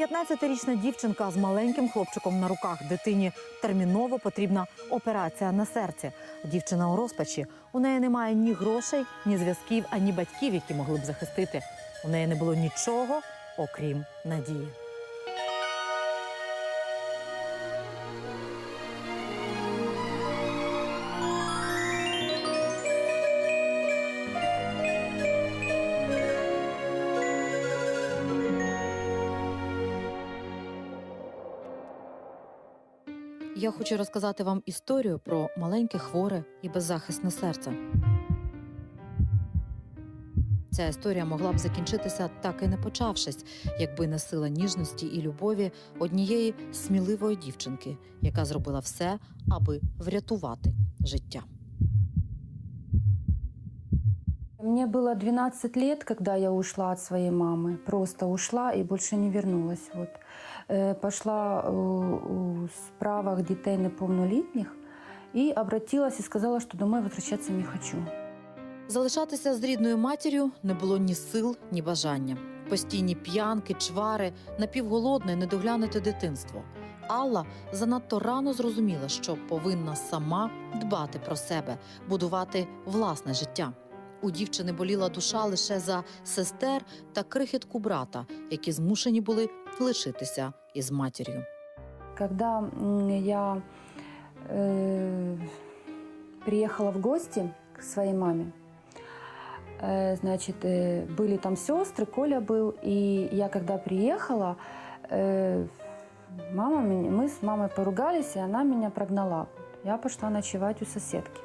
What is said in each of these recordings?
15-річна дівчинка з маленьким хлопчиком на руках дитині терміново потрібна операція на серці. Дівчина у розпачі. У неї немає ні грошей, ні зв'язків, ані батьків, які могли б захистити. У неї не було нічого, окрім надії. Я хочу розказати вам історію про маленьке хворе і беззахисне серце. Ця історія могла б закінчитися так і не почавшись, якби не сила ніжності і любові однієї сміливої дівчинки, яка зробила все, аби врятувати життя. Мне было 12 лет, когда я ушла от своей мамы. Просто ушла и больше не вернулась. Вот. Э, Пошла э, у справах детей неповнолітніх и обратилась и сказала, что домой возвращаться не хочу. Залишатися з рідною матір'ю не було ні сил, ні бажання. Постійні п'янки, чвари, напівголодне, недоглянуте дитинство. Алла занадто рано зрозуміла, що повинна сама дбати про себе, будувати власне життя. У дівчини боліла душа лише за сестер та крихітку брата, які змушені були лишитися із матір'ю. Когда м, я э, приехала в гости к своей маме, э, значит, э, были там сестры, Коля был, и я когда приехала, э, мама, меня- мы с мамой поругались, и она меня прогнала. Я пошла ночевать у соседки.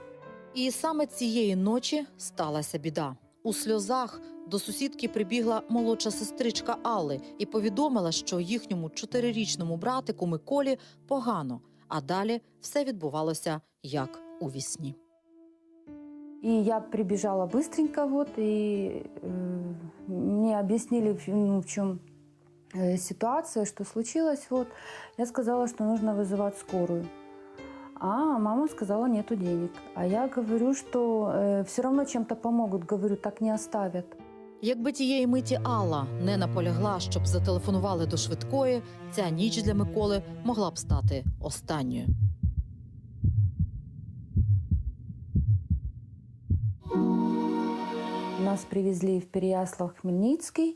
І саме цієї ночі сталася біда. У сльозах до сусідки прибігла молодша сестричка Алли і повідомила, що їхньому чотирирічному братику Миколі погано, а далі все відбувалося як у вісні. И я прибежала быстренько, вот, и э, мне объяснили, в- ну, в чем э, ситуация, что случилось. Вот. Я сказала, что нужно вызывать скорую. А мама сказала, нету денег. А я говорю, что все равно чем-то помогут. Говорю, так не оставят. Якби тієї миті Алла не наполягла, щоб зателефонували до швидкої, ця ніч для Миколи могла б стати останньою. Нас привезли в Переяслав-Хмельницкий.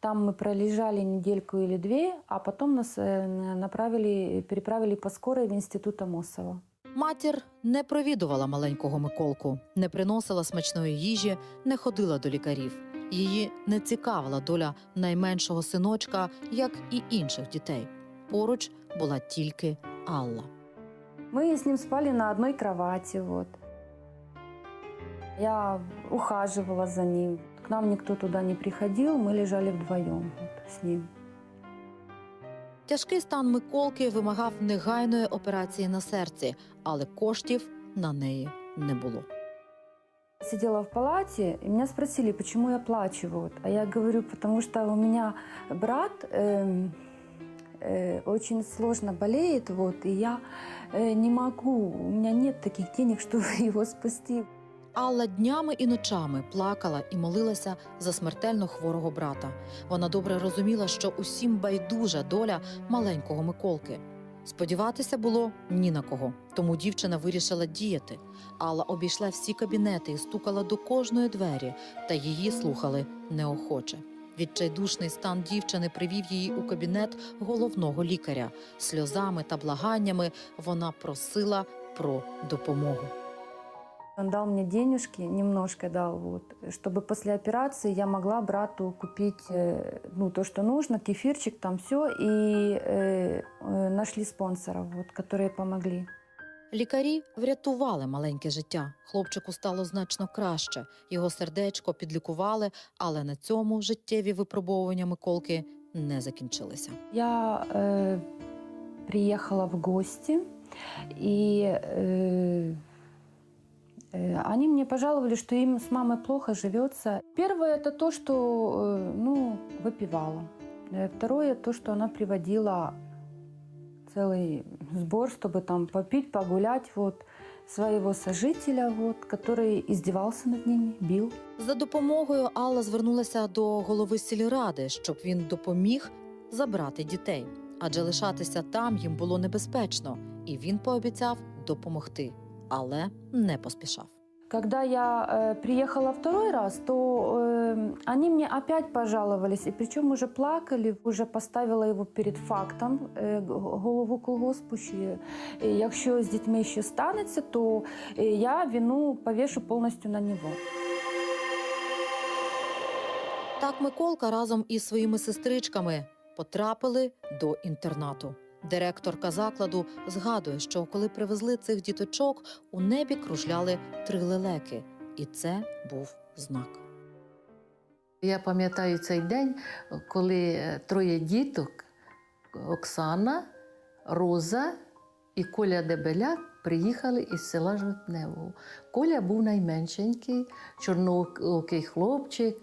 Там мы пролежали недельку или две, а потом нас э, направили, переправили по скорой в институт Амосова. Матір не провідувала маленького Миколку, не приносила смачної їжі, не ходила до лікарів. Її не цікавила доля найменшого синочка, як і інших дітей. Поруч була тільки Алла. Мы с ним спали на одной кровати. Вот. Я ухаживала за ним. К нам никто туда не приходил, мы лежали вдвоем вот, с ним. Тяжкий стан Миколки вимагав негайної операції на серці, але коштів на неї не було. Сидела в палате, и меня спросили, почему я плачу. Вот. А я говорю, потому что у меня брат эм, э, очень сложно болеет, вот, и я э, не могу, у меня нет таких денег, чтобы его спасти. Алла днями і ночами плакала і молилася за смертельно хворого брата. Вона добре розуміла, що усім байдужа доля маленького Миколки. Сподіватися було ні на кого, тому дівчина вирішила діяти. Алла обійшла всі кабінети і стукала до кожної двері, та її слухали неохоче. Відчайдушний стан дівчини привів її у кабінет головного лікаря. Сльозами та благаннями вона просила про допомогу. Он дал мне денежки, немножко дал, вот, чтобы после операции я могла брату купить э, ну, то, что нужно, кефирчик, там все. И э, э, нашли спонсоров, вот, которые помогли. Лікарі врятували маленьке життя. Хлопчику стало значно краще. Його сердечко підлікували, але на цьому життєві випробовування Миколки не закінчилися. Я э, приехала в гости, и э, э, они мне пожаловали, что им с мамой плохо живется. Первое это то, что э, ну, выпивала. Э, Второе то, что она приводила целый сбор, чтобы там попить, погулять, вот своего сожителя, вот, который издевался над ними, бил. За допомогою Алла звернулася до голови сільради, щоб він допоміг забрати дітей, адже лишатися там їм було небезпечно, і він пообіцяв допомогти, але не поспішав. Когда я э, приехала второй раз, то э, они мне опять пожаловались, и причем уже плакали, уже поставила его перед фактом, э, г- голову колгоспу, що е, якщо з дітьми ще станеться, то е, я вину повішу повністю на нього. Так Миколка разом із своїми сестричками потрапили до інтернату. Директорка закладу згадує, що коли привезли цих діточок, у небі кружляли три лелеки, і це був знак. Я пам'ятаю цей день, коли е, троє діток Оксана, Роза і Коля Дебеляк приїхали із села Жовтневого. Коля був найменшенький, чорноокий хлопчик,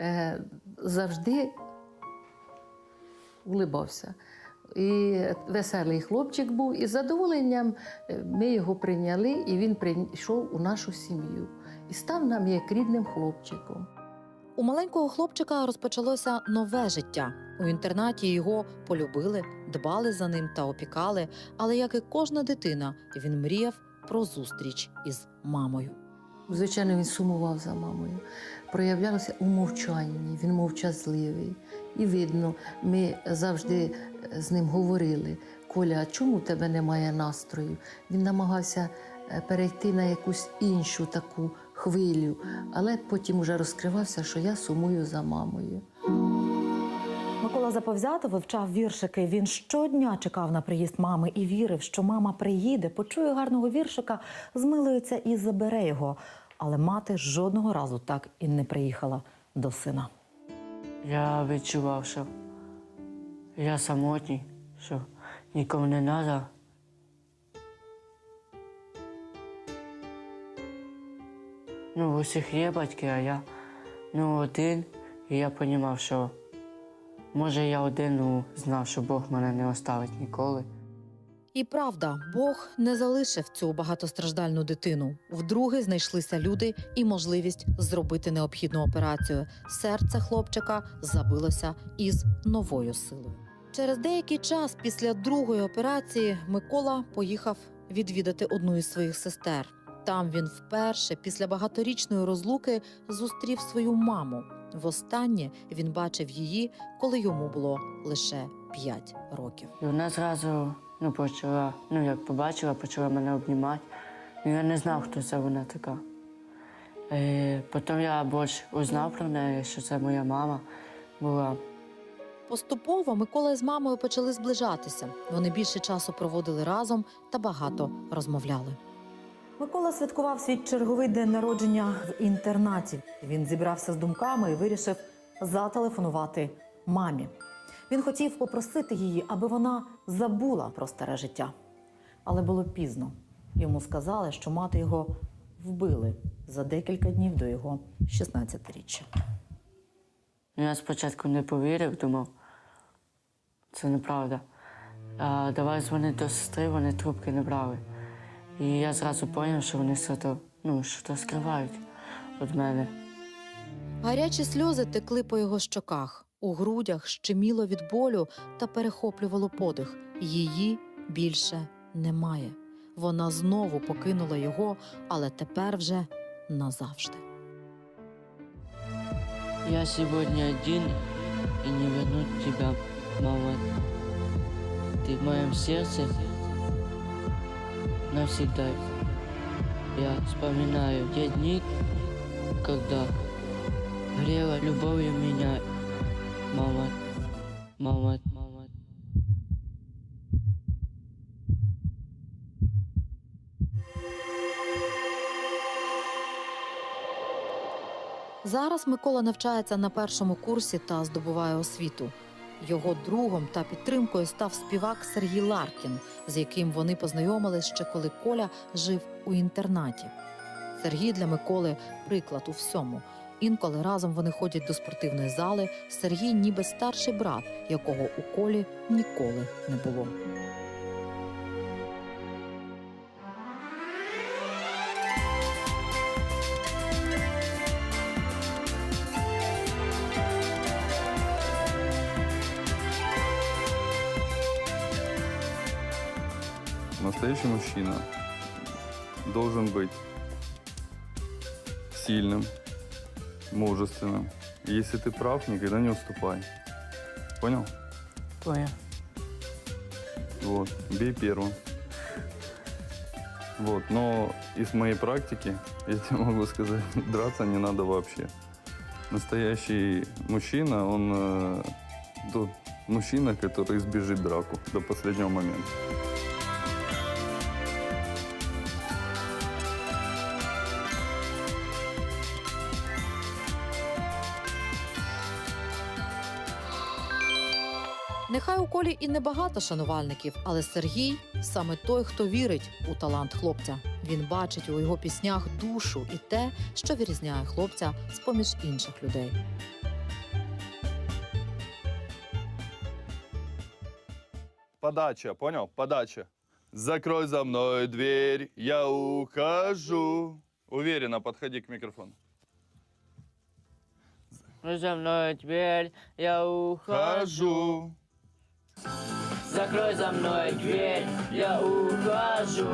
е, завжди улибався. І веселий хлопчик був, і з задоволенням е, ми його прийняли, і він прийшов у нашу сім'ю і став нам як рідним хлопчиком. У маленького хлопчика розпочалося нове життя. У інтернаті його полюбили, дбали за ним та опікали. Але як і кожна дитина, він мріяв про зустріч із мамою. Звичайно, він сумував за мамою. Проявлялося у мовчанні, він мовчазливий. І видно, ми завжди з ним говорили: Коля, а чому у тебе немає настрою? Він намагався е, перейти на якусь іншу таку хвилю, але потім вже розкривався, що я сумую за мамою. Микола заповзято вивчав віршики. Він щодня чекав на приїзд мами і вірив, що мама приїде, почує гарного віршика, змилується і забере його. Але мати жодного разу так і не приїхала до сина. Я відчував, що я самотній, що нікому не треба. Ну, у всіх є батьки, а я ну, один. І я розумів, що може я один ну, знав, що Бог мене не оставить ніколи. І правда, Бог не залишив цю багатостраждальну дитину. Вдруге знайшлися люди і можливість зробити необхідну операцію. Серце хлопчика забилося із новою силою. Через деякий час після другої операції Микола поїхав відвідати одну із своїх сестер. Там він вперше, після багаторічної розлуки, зустрів свою маму. Востаннє він бачив її, коли йому було лише 5 років. І вона зразу ну, почала, ну як побачила, почала мене обнімати. Ну, я не знав, хто це вона така. Е, потім я більше узнав про неї, що це моя мама була. Поступово Микола з мамою почали зближатися. Вони більше часу проводили разом та багато розмовляли. Микола святкував свій черговий день народження в інтернаті. Він зібрався з думками і вирішив зателефонувати мамі. Він хотів попросити її, аби вона забула про старе життя. Але було пізно. Йому сказали, що мати його вбили за декілька днів до його 16-річчя. Ну, Я спочатку не повірив, думав, це неправда. А давай дзвонити до сестри, вони трубки не брали. І я зразу зрозумів, що вони що то, ну, що то скривають від мене. Гарячі сльози текли по його щоках, у грудях щеміло від болю та перехоплювало подих. Її більше немає. Вона знову покинула його, але тепер вже назавжди. Я сегодня один и не вернуть тебя, мама. Ты в моем сердце навсегда. Я вспоминаю те дни, когда грела любовью меня, мама, мама, мама. Зараз Микола навчається на першому курсі та здобуває освіту. Його другом та підтримкою став співак Сергій Ларкін, з яким вони познайомились ще коли Коля жив у інтернаті. Сергій для Миколи приклад у всьому. Інколи разом вони ходять до спортивної зали. Сергій, ніби старший брат, якого у колі ніколи не було. Настоящий мужчина должен быть сильным, мужественным. И если ты прав, никогда не уступай. Понял? Поняв. Вот, бей первым. Вот, но из моей практики я тебе могу сказать, драться не надо вообще. Настоящий мужчина, он э, тот мужчина, который избежит драку до последнего момента. Нехай у колі і небагато шанувальників, але Сергій саме той, хто вірить у талант хлопця. Він бачить у його піснях душу і те, що вирізняє хлопця з поміж інших людей. Подача, понял? Подача. Закрой за мной дверь, я ухожу. Уверенно подходи к микрофону. Ну, за мною дверь, я ухожу. Закрой за мной дверь, я ухожу.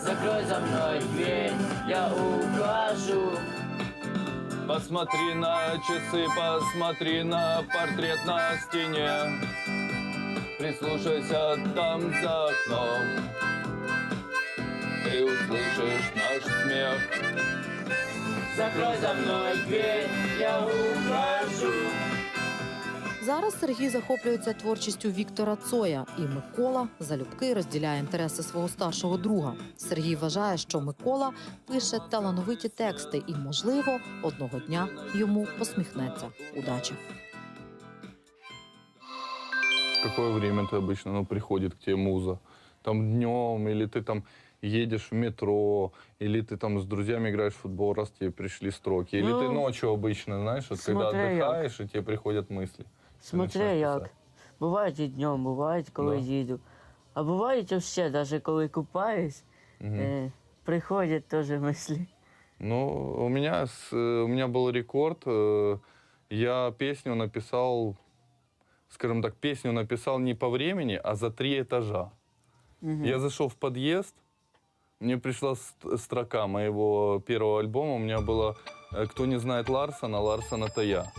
Закрой за мной дверь, я ухожу. Посмотри на часы, посмотри на портрет на стене. Прислушайся там за окном. Ты услышишь наш смех. Закрой за мной дверь, я ухожу. Зараз Сергій захоплюється творчістю Віктора Цоя, і Микола залюбки розділяє інтереси свого старшого друга. Сергій вважає, що Микола пише талановиті тексти, і, можливо, одного дня йому посміхнеться удача. В какое время ты обычно, ну, приходит к тебе муза? Там днем, или ты там едешь в метро, или ты там с друзьями играешь в футбол, раз тебе пришли строки, или Ну, ты ночью обычно, знаешь, вот когда смотря як. отдыхаешь, и тебе приходят мысли. Смотри, починаєш як. писати. Бувають і днем, бувають, коли Да. їду. А бувають ще, навіть коли купаюсь, Мгм. е, приходять теж мислі. Ну, у меня, с- э, у меня был рекорд. э, Я песню написал, скажем так, песню написал не по времени, а за три этажа. Мгм. Я зашел в подъезд, мне пришла ст- строка моего первого альбома. У меня было э, «Кто не знает Ларсона, Ларсон это я».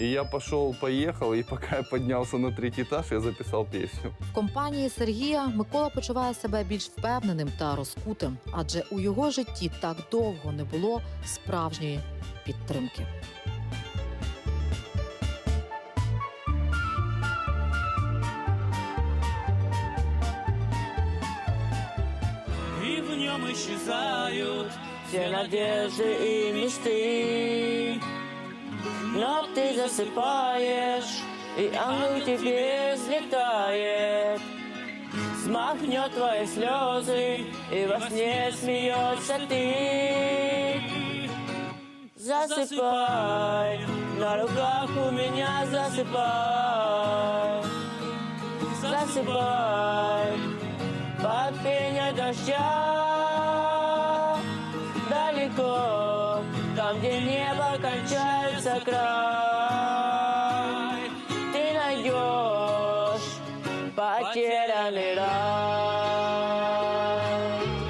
И я пошел, поехал, и пока я поднялся на третий этаж, я записал песню. В компанії Сергія Микола почуває себе більш впевненим та розкутим, адже у його житті так довго не було справжньої підтримки. Исчезают Все надежды и мечты. Но ты засыпаешь, и ангел тебе взлетает. Смахнет твои слезы, и во сне смеешься ты. Засыпай, на руках у меня засыпай. Засыпай, под пение дождя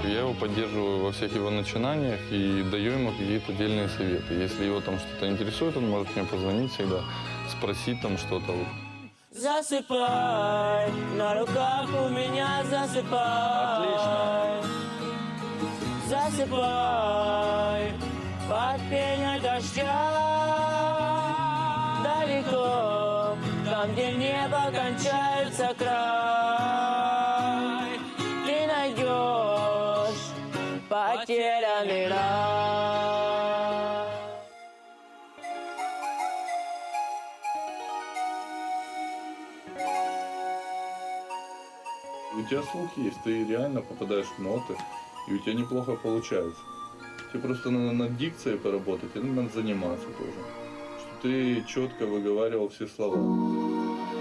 Я его поддерживаю во всех его начинаниях и даю ему какие-то дельные советы. Если его там что-то интересует, он может мне позвонить всегда, спросить там что-то. Засыпай, на руках у меня засыпай. Отлично. Засыпай, под пение дождя. Далеко, там, где небо кончается край. тебя слух есть, ты реально попадаешь в ноты, и у тебя неплохо получается. Тебе просто надо над дикцией поработать, и надо заниматься тоже. Чтобы ты четко выговаривал все слова.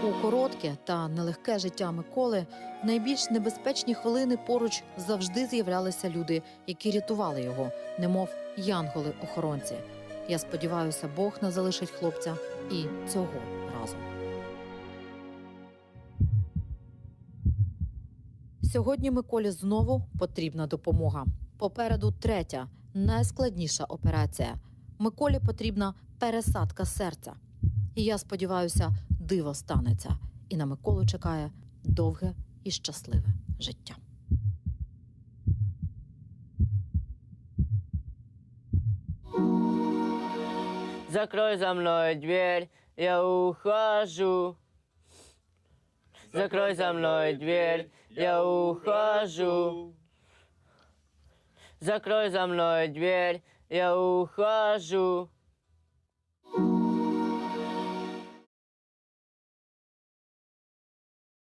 У коротке та нелегке життя Миколи в найбільш небезпечні хвилини поруч завжди з'являлися люди, які рятували його, немов янголи-охоронці. Я сподіваюся, Бог не залишить хлопця і цього Сьогодні Миколі знову потрібна допомога. Попереду третя, найскладніша операція. Миколі потрібна пересадка серця. І я сподіваюся, диво станеться. І на Миколу чекає довге і щасливе життя. Закрой за мной дверь, я ухожу. Закрой за мной дверь, я ухожу. Закрой за мной дверь, я ухожу.